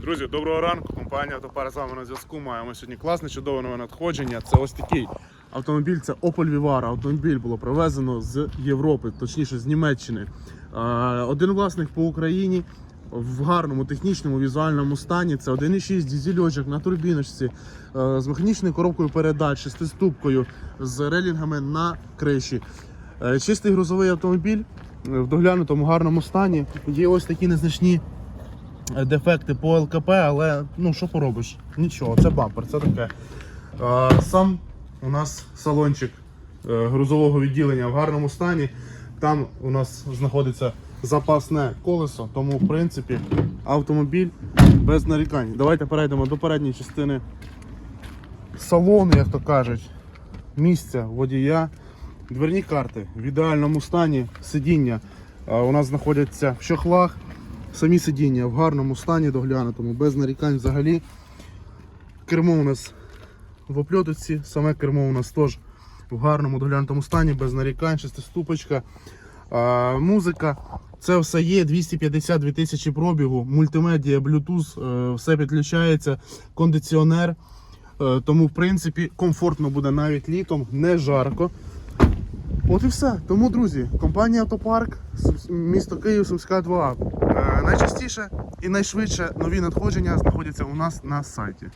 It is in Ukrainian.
Друзі, доброго ранку. Компанія Автопара з вами на зв'язку. Маємо сьогодні класне чудове нове надходження. Це ось такий автомобіль. Це Opel Vivara. Автомобіль було привезено з Європи, точніше з Німеччини. Один власник по Україні в гарному технічному візуальному стані. Це 1,6 дізельочок на турбіночці з механічною коробкою передач, шестиступкою, з релінгами на криші. Е, Чистий грузовий автомобіль е, в доглянутому гарному стані. Є ось такі незначні дефекти по ЛКП, але ну що поробиш? Нічого, це бампер, це таке. Сам у нас салончик е, грузового відділення в гарному стані. Там у нас знаходиться запасне колесо, тому в принципі автомобіль без нарікань. Давайте перейдемо до передньої частини салону, як то кажуть, місця водія. Дверні карти в ідеальному стані, сидіння у нас знаходяться в чохлах. Самі сидіння в гарному стані доглянутому, без нарікань взагалі. Кермо у нас в опльотиці, саме кермо у нас теж в гарному доглянутому стані, без нарікань, шестиступочка. А, музика. Це все є 252 тисячі пробігу, мультимедіа, Bluetooth, е, все підключається, кондиціонер. Е, Тому, в принципі, комфортно буде навіть літом, не жарко. От і все. Тому, друзі, компанія Автопарк, місто Київ, Сумська 2. Е, найчастіше і найшвидше нові надходження знаходяться у нас на сайті.